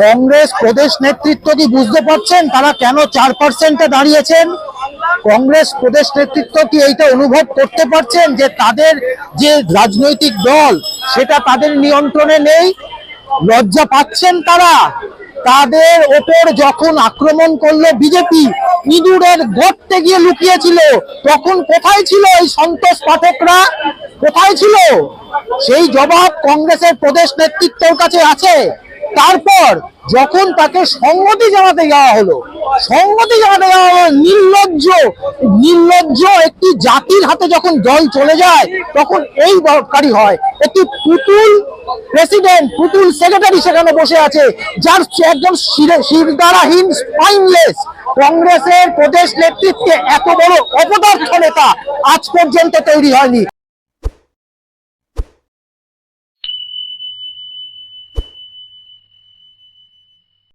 কংগ্রেস প্রদেশ নেতৃত্ব কি বুঝতে পারছেন? তারা কেন চার পার্সেন্টে দাঁড়িয়েছেন? কংগ্রেস প্রদেশ নেতৃত্ব কি এইটা অনুভব করতে পারছেন যে তাদের যে রাজনৈতিক দল, সেটা তাদের নিয়ন্ত্রণে নেই? লজ্জা পাচ্ছেন তারা? তাদের ওপর যখন আক্রমণ করল বিজেপি, ইঁদুরের গর্তে গিয়ে লুকিয়েছিল। তখন কোথায় ছিল এই সন্তোষ পাঠকরা? কোথায় ছিল? সেই জবাব কংগ্রেসের প্রদেশ নেতৃত্বের কাছে আছে। তারপর যখন তাকে সংগতি জানাতে যাওয়া হলো সংগতি জানাতে যাওয়া হলো নির্লজ্জ নির্লজ্জ একটি জাতির হাতে যখন দল চলে যায়, তখন এই দরকারি হয়। একটি পুতুল প্রেসিডেন্ট পুতুল সেক্রেটারি সেখানে বসে আছে, যার একজন শিরে- শিরদাঁড়াহীন স্পাইনলেস কংগ্রেসের প্রদেশ নেতৃত্বে এত বড় অপদার্থ নেতা আজ পর্যন্ত তৈরি হয়নি।